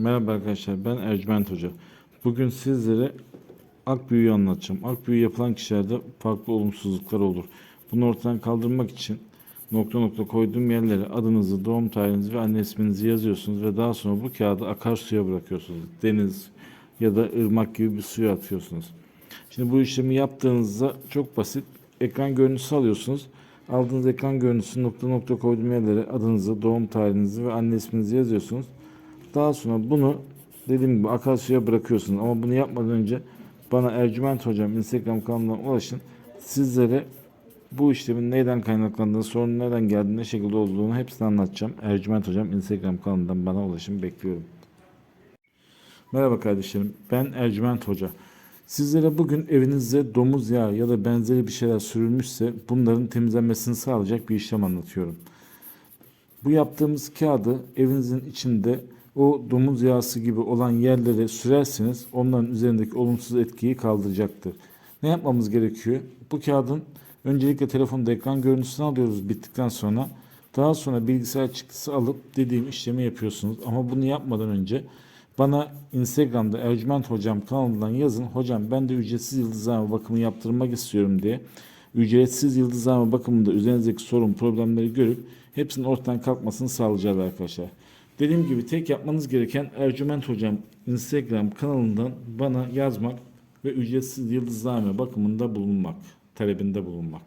Merhaba arkadaşlar ben Ercüment Hoca. Bugün sizlere akbüyü anlatacağım. Akbüyü yapılan kişilerde farklı olumsuzluklar olur. Bunu ortadan kaldırmak için nokta nokta koyduğum yerlere adınızı, doğum tarihinizi ve anne isminizi yazıyorsunuz ve daha sonra bu kağıdı akarsuya bırakıyorsunuz. Deniz ya da ırmak gibi bir suya atıyorsunuz. Şimdi bu işlemi yaptığınızda çok basit. Ekran görüntüsü alıyorsunuz. Aldığınız ekran görüntüsü nokta nokta koyduğum yerlere adınızı, doğum tarihinizi ve anne isminizi yazıyorsunuz. Daha sonra bunu dediğim gibi akarsuya bırakıyorsunuz. Ama bunu yapmadan önce bana Ercüment Hocam Instagram kanalından ulaşın. Sizlere bu işlemin neyden kaynaklandığını, sorunun nereden geldiğini, ne şekilde olduğunu hepsini anlatacağım. Ercüment Hocam Instagram kanalından bana ulaşın. Bekliyorum. Merhaba kardeşlerim. Ben Ercüment Hoca. Sizlere bugün evinizde domuz yağı ya da benzeri bir şeyler sürülmüşse bunların temizlenmesini sağlayacak bir işlem anlatıyorum. Bu yaptığımız kağıdı evinizin içinde o domuz yağısı gibi olan yerlere sürerseniz onların üzerindeki olumsuz etkiyi kaldıracaktır. Ne yapmamız gerekiyor? Bu kağıdın öncelikle telefonda ekran görüntüsünü alıyoruz bittikten sonra. Daha sonra bilgisayar çıktısı alıp dediğim işlemi yapıyorsunuz. Ama bunu yapmadan önce bana Instagram'da Ercüment Hocam kanalından yazın. Hocam ben de ücretsiz yıldızlama bakımı yaptırmak istiyorum diye. Ücretsiz yıldızlama bakımında üzerinizdeki sorun, problemleri görüp hepsinin ortadan kalkmasını sağlayacağız arkadaşlar. Dediğim gibi tek yapmanız gereken Ercüment Hocam Instagram kanalından bana yazmak ve ücretsiz yıldızlame bakımında bulunmak, talebinde bulunmak.